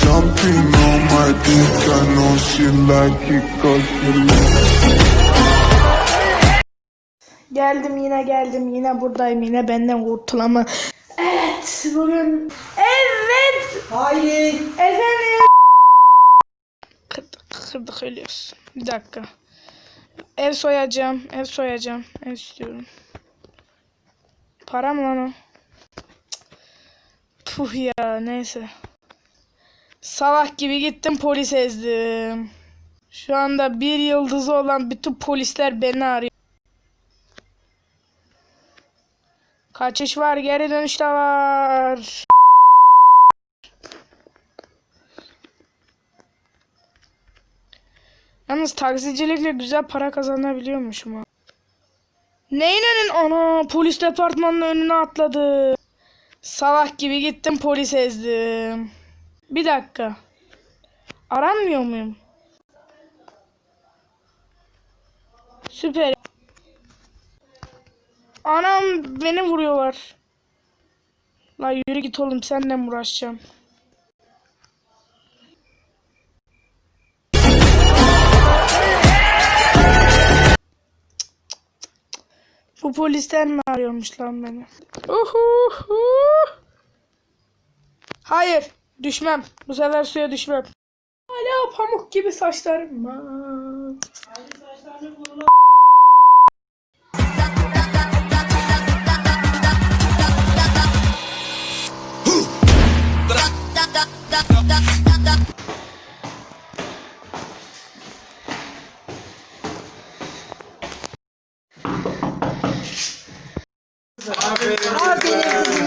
Jumping on my dick, I know she like it 'cause she Geldim yine geldim yine buradayım yine benden kurtulama. Evet bugün evet Hayır. efendim. Kırdık kırdık ölüyoruz. Bir dakika. Ev soyacağım ev soyacağım ev istiyorum. Para mı lan o? Puh ya neyse. Salak gibi gittim polis ezdim. Şu anda bir yıldızı olan bütün polisler beni arıyor. Kaçış var, geri dönüş de var. Yalnız taksicilikle güzel para kazanabiliyormuşum ha. Neyin önün? Ana polis departmanının önüne atladı. Salak gibi gittim polis ezdim. Bir dakika. Aranmıyor muyum? Süper. Anam beni vuruyorlar. La yürü git oğlum mi uğraşacağım? Bu polisten mi arıyormuş lan beni? Uhuhu. Hayır. Düşmem. Bu sefer suya düşmem. Hala pamuk gibi saçlarım var. Happy birthday.